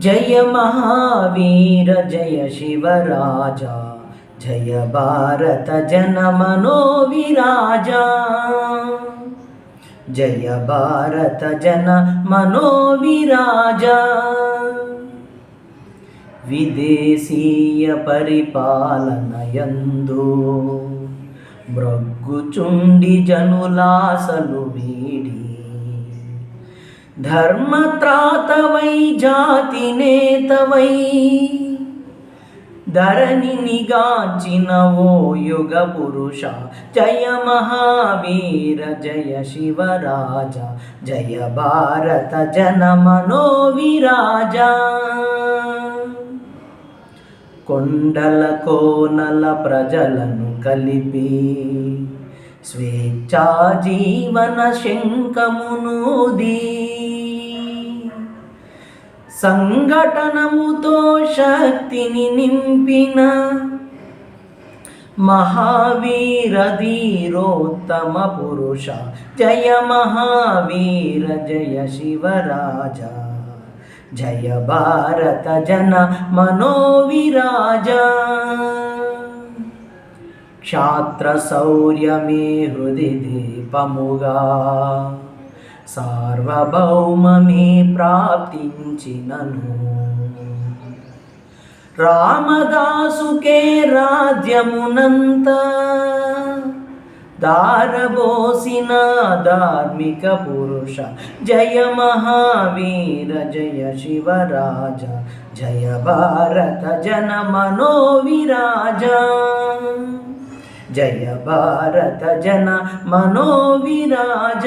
జయ మహావీర జయ శివరాజా జయ భారత జన మనోవిరాజా జయ భారత జన మనోవిరాజా. విదేశీయ పరిపాలనయందు మృగ్గుచుండి జనులాసలు వీడి ధర్మత్రాతవై జాతి నేతవై ధరణి నిగాంచిన ఓ యుగ పురుష. జయ మహావీర జయ శివరాజ జయ భారత జన మనోవిరాజ. కొండల కోనల ప్రజలను కలిపి స్వేచ్ఛా జీవన శంఖమునూది. సంఘటనముతో శక్తిని నింపిన మహావీర ధీరోత్తమ పురుష. జయ మహావీర జయ శివరాజ. జయ భారత జన మనోవిరాజ. క్షాత్ర శౌర్యమే హృది దీపముగా. సార్వభౌమమే ప్రాప్తించినను. రామదాసుకే రాజ్యమునంత దారబోసిన ధార్మిక పురుష జయ మహావీర జయ శివరాజ జయ భారత జన మనోవిరాజ జయ భారత జన మనోవిరాజ.